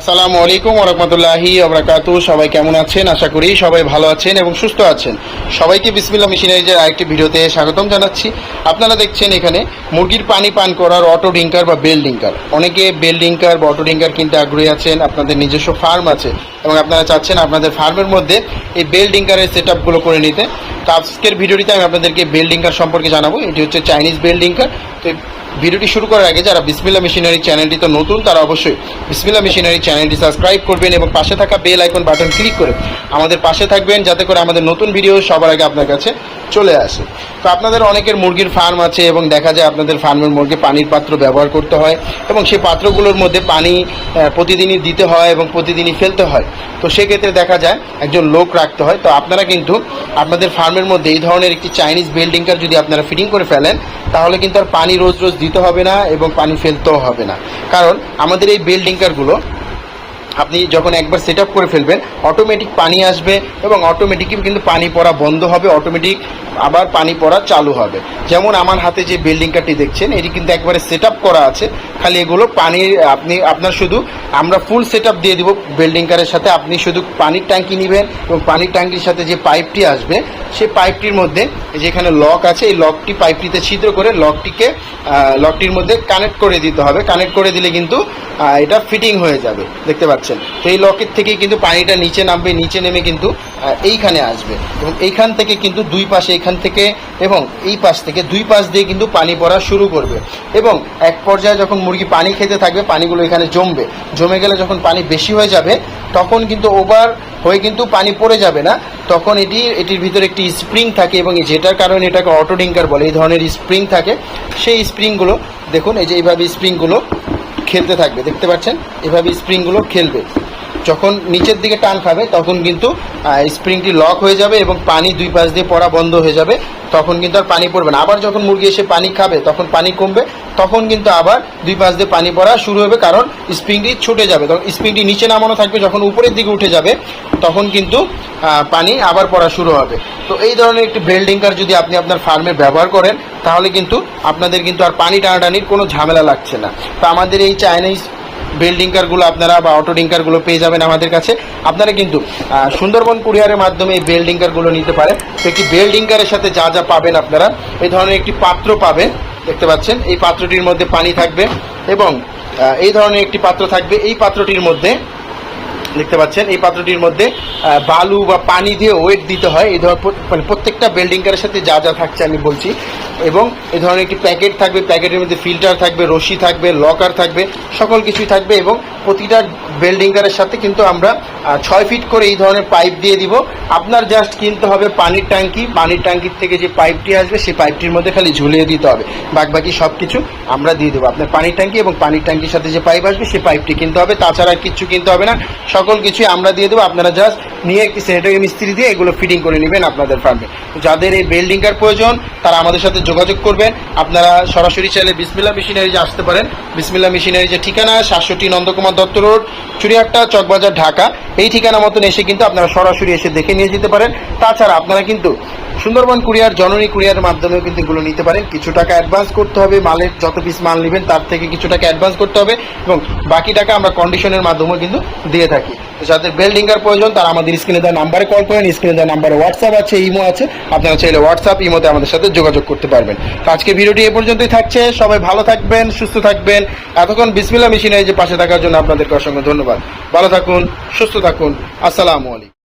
আসসালামু আলাইকুম ওরহমতুল্লাহি আবরাকাতু সবাই কেমন আছেন? আশা করি সবাই ভালো আছেন এবং সুস্থ আছেন। সবাইকে বিসমিল্লা মেশিনারিজের আরেকটি ভিডিওতে স্বাগতম জানাচ্ছি। আপনারা দেখছেন এখানে মুরগির পানি পান করার অটো ডিঙ্কার বা বেল ডিঙ্কার। অনেকে বেল ডিঙ্কার বা অটো ডিঙ্কার কিনতে আগ্রহী আছেন, আপনাদের নিজস্ব ফার্ম আছে এবং আপনারা চাচ্ছেন আপনাদের ফার্মের মধ্যে এই বেল ডিঙ্কারের সেট আপগুলো করে নিতে। তো আজকের ভিডিওটিতে আমি আপনাদেরকে বেল ডিঙ্কার সম্পর্কে জানাব। এটি হচ্ছে চাইনিজ বেল ডিঙ্কার। তো ভিডিওটি শুরু করার আগে যারা বিসমিল্লা মেশিনারি চ্যানেলটি তো নতুন, তারা অবশ্যই বিসমিল্লা মেশিনারি চ্যানেলটি সাবস্ক্রাইব করবেন এবং পাশে থাকা বেল আইকন বাটন ক্লিক করে আমাদের পাশে থাকবেন যাতে করে আমাদের নতুন ভিডিও সবার আগে আপনার কাছে চলে আসে। তো আপনাদের অনেকের মুরগির ফার্ম আছে এবং দেখা যায় আপনাদের ফার্মের মুরগি পানির পাত্র ব্যবহার করতে হয় এবং সেই পাত্রগুলোর মধ্যে পানি প্রতিদিনই দিতে হয় এবং প্রতিদিনই ফেলতে হয়। তো সেক্ষেত্রে দেখা যায় একজন লোক রাখতে হয়। তো আপনারা কিন্তু আপনাদের ফার্মের মধ্যে এই ধরনের একটি চাইনিজ বিল্ডিংকার যদি আপনারা ফিটিং করে ফেলেন, তাহলে কিন্তু আর পানি রোজ রোজ দিতে হবে না এবং পানি ফেলতেও হবে না। কারণ আমাদের এই বিল্ডিংকারগুলো আপনি যখন একবার সেট করে ফেলবেন অটোমেটিক পানি আসবে এবং অটোমেটিকই কিন্তু পানি পড়া বন্ধ হবে অটোমেটিক আবার পানি পড়া চালু হবে। যেমন আমার হাতে যে বিল্ডিং কারটি দেখছেন, এটি কিন্তু একবারে সেট করা আছে, খালি এগুলো পানির আপনি, আপনার শুধু আমরা ফুল সেট দিয়ে দিব বিল্ডিং কারের সাথে, আপনি শুধু পানির ট্যাঙ্কি নেবেন এবং পানির ট্যাঙ্কির সাথে যে পাইপটি আসবে, সেই পাইপটির মধ্যে যেখানে লক আছে, এই লকটি পাইপটিতে ছিদ্র করে লকটিকে লকটির মধ্যে কানেক্ট করে দিতে হবে। কানেক্ট করে দিলে কিন্তু এটা ফিটিং হয়ে যাবে। দেখতে পাচ্ছেন? তো এই লকের থেকেই কিন্তু পানিটা নিচে নামবে, নিচে নেমে কিন্তু এইখানে আসবে। এবং এইখান থেকে কিন্তু দুই পাশে এখান থেকে এবং এই পাশ থেকে দুই পাশ দিয়ে কিন্তু পানি পড়া শুরু করবে। এবং এক পর্যায়ে যখন মুরগি পানি খেতে থাকবে, পানিগুলো এখানে জমবে। জমে গেলে যখন পানি বেশি হয়ে যাবে, তখন কিন্তু ওভার হয়ে কিন্তু পানি পড়ে যাবে না। তখন এটি, এটির ভিতরে একটি স্প্রিং থাকে এবং যেটার কারণে এটাকে অটো ডিঙ্কার বলে, এই ধরনের স্প্রিং থাকে। সেই স্প্রিংগুলো, দেখুন, এই যে এইভাবে স্প্রিংগুলো খেলতে থাকবে দেখতে পাচ্ছেন? এভাবে স্প্রিংগুলো খেলবে। যখন নিচের দিকে টান খাবে, তখন কিন্তু স্প্রিংটি লক হয়ে যাবে এবং পানি দুই পাশ দিয়ে পড়া বন্ধ হয়ে যাবে। তখন কিন্তু আর পানি পড়বে না। আবার যখন মুরগি এসে পানি খাবে, তখন পানি কমবে। তখন কিন্তু আবার দুই পাশ দিয়ে পানি পড়া শুরু হবে কারণ স্প্রিংটি ছুটে যাবে। তখন স্প্রিংটি নিচে নামানো থাকবে, যখন উপরের দিকে উঠে যাবে, তখন কিন্তু পানি আবার পড়া শুরু হবে। তো এই ধরনের একটি বেল্ডিংকার যদি আপনি আপনার ফার্মে ব্যবহার করেন, তাহলে কিন্তু আপনাদের কিন্তু আর পানি টানাটানির কোনো ঝামেলা লাগছে না। তো আমাদের এই চাইনিজ বেল ডিঙ্কারগুলো আপনারা বা অটো ডিঙ্কারগুলো পেয়ে যাবেন আমাদের কাছে। আপনারা কিন্তু সুন্দরবন কুরিয়ারের মাধ্যমে এই বেল ডিঙ্কারগুলো নিতে পারেন। তো একটি বেল ডিঙ্কারের সাথে যা যা পাবেন আপনারা, এই ধরনের একটি পাত্র পাবেন, দেখতে পাচ্ছেন। এই পাত্রটির মধ্যে পানি থাকবে এবং এই ধরনের একটি পাত্র থাকবে। এই পাত্রটির মধ্যে, দেখতে পাচ্ছেন, এই পাত্রটির মধ্যে বালু বা পানি দিয়ে ওয়েট দিতে হয়। এই ধর মানে প্রত্যেকটা বেল্ডিংকারের সাথে যা যা থাকছে আমি বলছি। এবং এই ধরনের একটি প্যাকেট থাকবে, প্যাকেটের মধ্যে ফিল্টার থাকবে, রশি থাকবে, লকার থাকবে, সকল কিছুই থাকবে এবং প্রতিটা বিল্ডিংকারের সাথে কিন্তু আমরা ছয় ফিট করে এই ধরনের পাইপ দিয়ে দিব। আপনার জাস্ট কিনতে হবে পানির ট্যাঙ্কি, পানির ট্যাঙ্কির থেকে যে পাইপটি আসবে সেই পাইপটির মধ্যে খালি ঝুলিয়ে দিতে হবে। বাকি সব কিছু আমরা দিয়ে দেবো। আপনার পানির ট্যাঙ্কি এবং পানির ট্যাঙ্কির সাথে যে পাইপ আসবে সেই পাইপটি কিনতে হবে, তাছাড়া কিচ্ছু কিনতে হবে না। সকল কিছুই আমরা দিয়ে দেবো। আপনারা জাস্ট নিয়ে একটি স্যানিটারি মিস্ত্রি দিয়ে এগুলো ফিটিং করে নেবেন আপনাদের ফার্মে যাদের এই বেল্ডিংকার প্রয়োজন, তারা আমাদের সাথে যোগাযোগ করবেন। আপনারা সরাসরি চাইলে বিসমিল্লা মেশিনারিজে আসতে পারেন। বিসমিল্লা মেশিনারিজের ঠিকানা, সাতষট্টি নন্দকুমার দত্ত রোড চুরিয়াট্টা চকবাজার, ঢাকা। এই ঠিকানা মতন এসে কিন্তু আপনারা সরাসরি এসে দেখে নিয়ে যেতে পারেন। তাছাড়া আপনারা কিন্তু সুন্দরবন কুরিয়ার, জননী কুরিয়ার মাধ্যমেও কিন্তু এগুলো নিতে পারেন। কিছু টাকা অ্যাডভান্স করতে হবে, মালের যত পিস মাল নেবেন তার থেকে কিছু টাকা অ্যাডভান্স করতে হবে এবং বাকি টাকা আমরা কন্ডিশনের মাধ্যমেও কিন্তু দিয়ে থাকি। তো যাদের বেল্ডিংকার প্রয়োজন, তারা আমাদের স্ক্রিনে দেওয়া নাম্বারে কল করেন স্ক্রিনে দেওয়া নাম্বারে হোয়াটসঅ্যাপ আছে ইমো আছে। আপনারা চাইলে হোয়াটসঅ্যাপ ইমোতে আমাদের সাথে যোগাযোগ করতে পারবেন। তো আজকে ভিডিওটি এ পর্যন্তই থাকছে। সবাই ভালো থাকবেন, সুস্থ থাকবেন। এতক্ষণ বিসমিল্লা মেশিনের যে পাশে থাকার জন্য আপনাদেরকে অসংখ্য ধন্যবাদ। ভালো থাকুন, সুস্থ থাকুন। আসসালামু আলাইকুম।